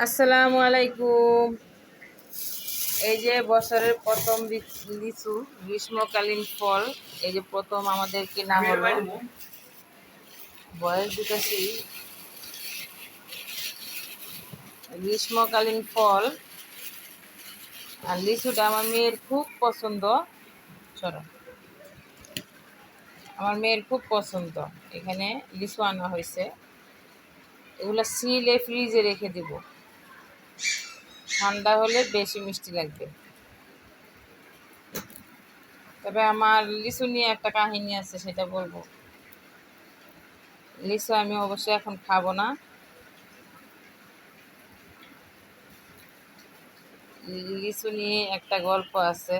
আসসালামু আলাইকুম। এই যে বছরের প্রথম লিচু গ্রীষ্মকালীন ফল, এই যে প্রথম আমাদের কেনা হলো বয়স দিতেছি গ্রীষ্মকালীন ফল, আর লিচুটা আমার মেয়ের খুব পছন্দ। চলো। আমার মেয়ের খুব পছন্দ। এখানে লিচু আনা হয়েছে। এগুলো সিলে ফ্রিজে রেখে দিব। ঠান্ডা হলে বেশি মিষ্টি লাগবে। তবে আমার লিচু নিয়ে একটা কাহিনী আছে, সেটা বলব। লিচু আমি অবশ্যই এখন খাব না। লিচু নিয়ে একটা গল্প আছে।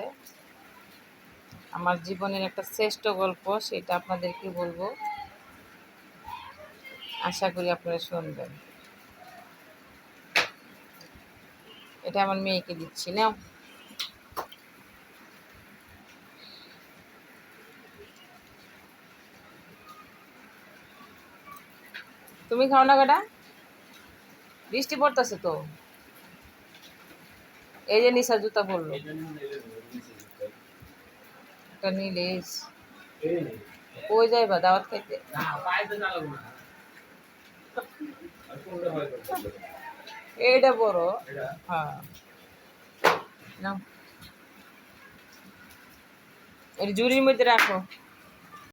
আমার জীবনের একটা শ্রেষ্ঠ গল্প, সেটা আপনাদেরকে বলব। আশা করি আপনারা শুনবেন। এটা আমার মেয়েকে দিচ্ছি না তুমি খাও না কাটা বৃষ্টি পড়তেছে তো এই যে নিশা জুতা পরলো একটা নিলে কই যাই বা দাওয়াত খাইতে এইটা বড়। হ্যাঁ। নাও। এর জুড়ির মধ্যে রাখো।